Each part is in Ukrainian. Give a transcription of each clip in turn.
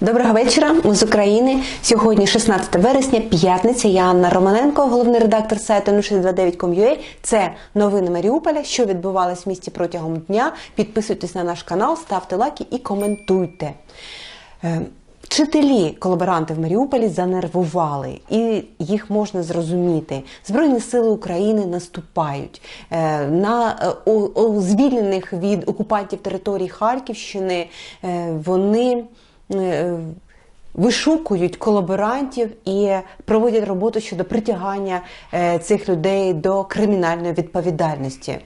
Доброго вечора, ми з України. Сьогодні 16 вересня, п'ятниця. Я Анна Романенко, головний редактор сайту 062.com.ua. Це новини Маріуполя, що відбувалось в місті протягом дня. Підписуйтесь на наш канал, ставте лайки і коментуйте. Е, Вчителі колаборанти в Маріуполі занервували, і їх можна зрозуміти. Збройні сили України наступають Е, на е, звільнених від окупантів території Харківщини. Вони вишукують колаборантів і проводять роботу щодо притягання е, цих людей до кримінальної відповідальності.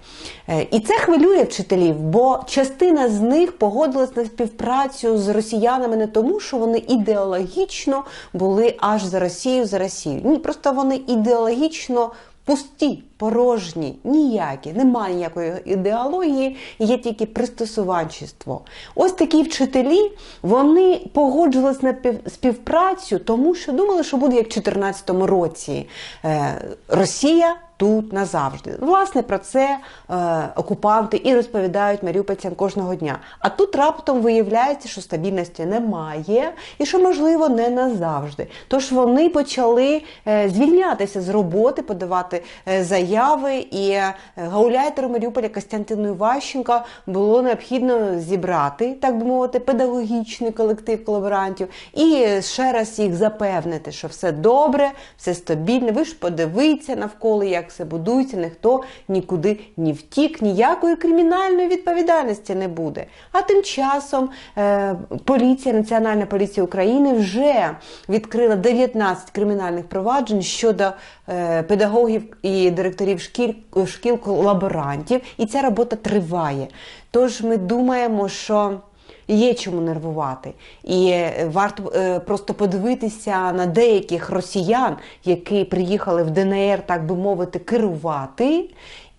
Е, І це хвилює вчителів, бо частина з них погодилась на співпрацю з росіянами не тому, що вони ідеологічно були аж за Росію, за Росію. Ні, просто вони ідеологічно. Пусті, порожні, ніякі, немає ніякої ідеології, є тільки пристосуванчество. Ось такі вчителі вони погоджувалися на пів- співпрацю, тому що думали, що буде як в 2014 році. Е, Росія тут назавжди. Власне, про це е, окупанти і розповідають маріупольцям кожного дня. А тут раптом виявляється, що стабільності немає і що, можливо, не назавжди. Тож вони почали е, звільнятися з роботи, подавати е, заяви, і е, гауляйтеру Маріуполя Костянтину Іващенка було необхідно зібрати, так би мовити, педагогічний колектив колаборантів і ще раз їх запевнити, що все добре, все стабільно. Ви ж подивіться навколо, як все будується, ніхто нікуди не втік, ніякої кримінальної відповідальності не буде. А тим часом е, поліція, Національна поліція України вже відкрила 19 кримінальних проваджень щодо е, педагогів і директорів шкіл, шкіл колаборантів, і ця робота триває. Тож ми думаємо, що Є чому нервувати, і е, варто е, просто подивитися на деяких росіян, які приїхали в ДНР, так би мовити, керувати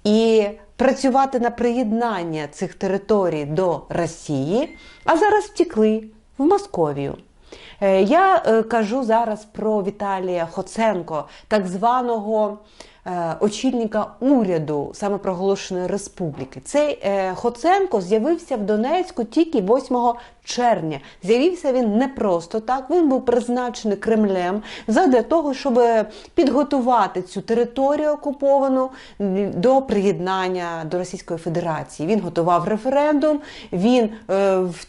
і працювати на приєднання цих територій до Росії, а зараз втекли в Московію. Е, Я е, кажу зараз про Віталія Хоценко, так званого очільника уряду самопроголошеної республіки. Цей е, Хоценко з'явився в Донецьку тільки 8 червня. З'явився він не просто так. Він був призначений Кремлем задля того, щоб підготувати цю територію окуповану до приєднання до Російської Федерації. Він готував референдум. Він е, в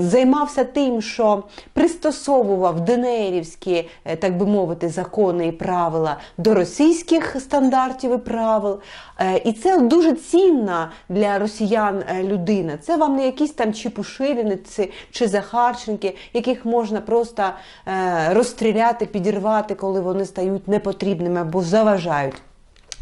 займався тим, що пристосовував ДНРівські, е, так би мовити, закони і правила до російських стандартів і правил. Е, І це дуже цінна для росіян е, людина. Це вам не якісь там чепушиліниці чи захарченки, яких можна просто розстріляти, підірвати, коли вони стають непотрібними або заважають.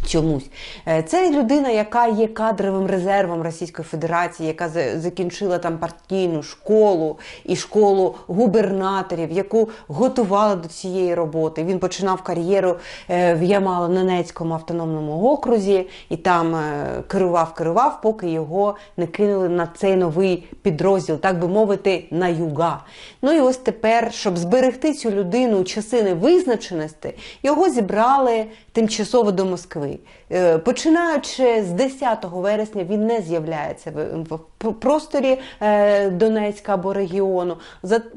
Чомусь Е, це людина, яка є кадровим резервом Російської Федерації, яка за- закінчила там партійну школу і школу губернаторів, яку готувала до цієї роботи. Він починав кар'єру е, в Ямало-Ненецькому автономному окрузі і там е, керував, керував, поки його не кинули на цей новий підрозділ, так би мовити, на юга. Ну і ось тепер, щоб зберегти цю людину у часи невизначеності, його зібрали тимчасово до Москви. Е, Починаючи з 10 вересня він не з'являється в- просторі е, Донецька або регіону.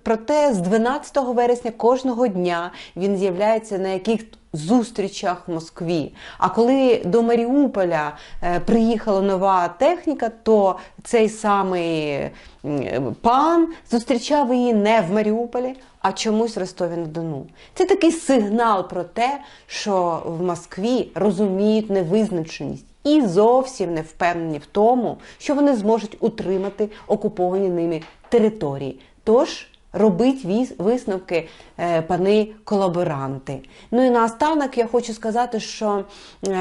Проте з 12 вересня кожного дня він з'являється на яких зустрічах в Москві. А коли до Маріуполя е, приїхала нова техніка, то цей самий пан зустрічав її не в Маріуполі, а чомусь Ростові на Дону. Це такий сигнал про те, що в Москві розуміють невизначеність і зовсім не впевнені в тому, що вони зможуть утримати окуповані ними території. Тож робить висновки е, пани колаборанти. Ну і наостанок я хочу сказати, що е,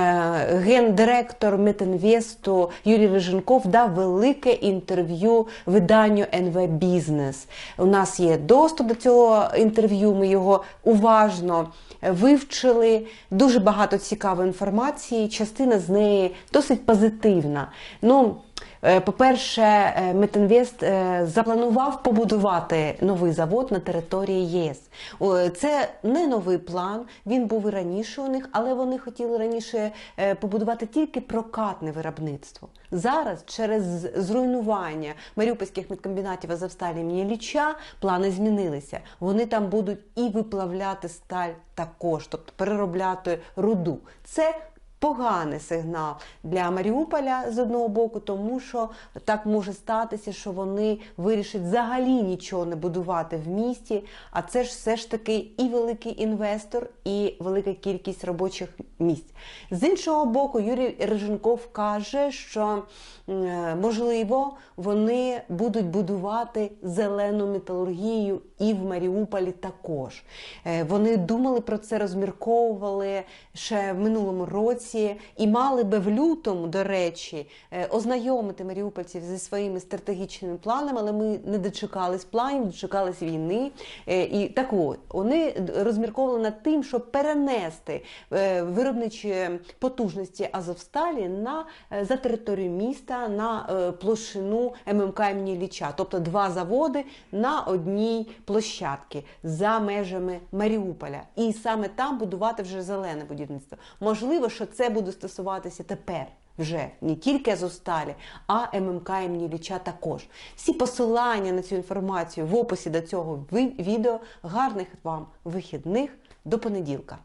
гендиректор Метинвесту Юрій Риженков дав велике інтерв'ю виданню НВ Бізнес. У нас є доступ до цього інтерв'ю. Ми його уважно вивчили. Дуже багато цікавої інформації. Частина з неї досить позитивна. Ну, Е, По-перше, е, Метинвест е, запланував побудувати новий завод на території ЄС. Це не новий план, він був і раніше у них, але вони хотіли раніше е, побудувати тільки прокатне виробництво. Зараз через зруйнування маріупольських медкомбінатів Азовсталі імені плани змінилися. Вони там будуть і виплавляти сталь також, тобто переробляти руду. Це поганий сигнал для Маріуполя з одного боку, тому що так може статися, що вони вирішать взагалі нічого не будувати в місті. А це ж все ж таки і великий інвестор, і велика кількість робочих місць. З іншого боку, Юрій Риженков каже, що е, можливо вони будуть будувати зелену металургію і в Маріуполі також. Е, Вони думали про це, розмірковували ще в минулому році і мали би в лютому, до речі, е, ознайомити маріупольців зі своїми стратегічними планами, але ми не дочекались планів, дочекались війни. Е, І так от вони розмірковували над тим, щоб перенести е, виробничі потужності Азовсталі на за територію міста на площину ММК імені Ліча, тобто два заводи на одній площадці за межами Маріуполя, і саме там будувати вже зелене будівництво. Можливо, що це буде стосуватися тепер. Вже не тільки Азовсталі, а ММК імені Ліча також. Всі посилання на цю інформацію в описі до цього відео. Гарних вам вихідних до понеділка.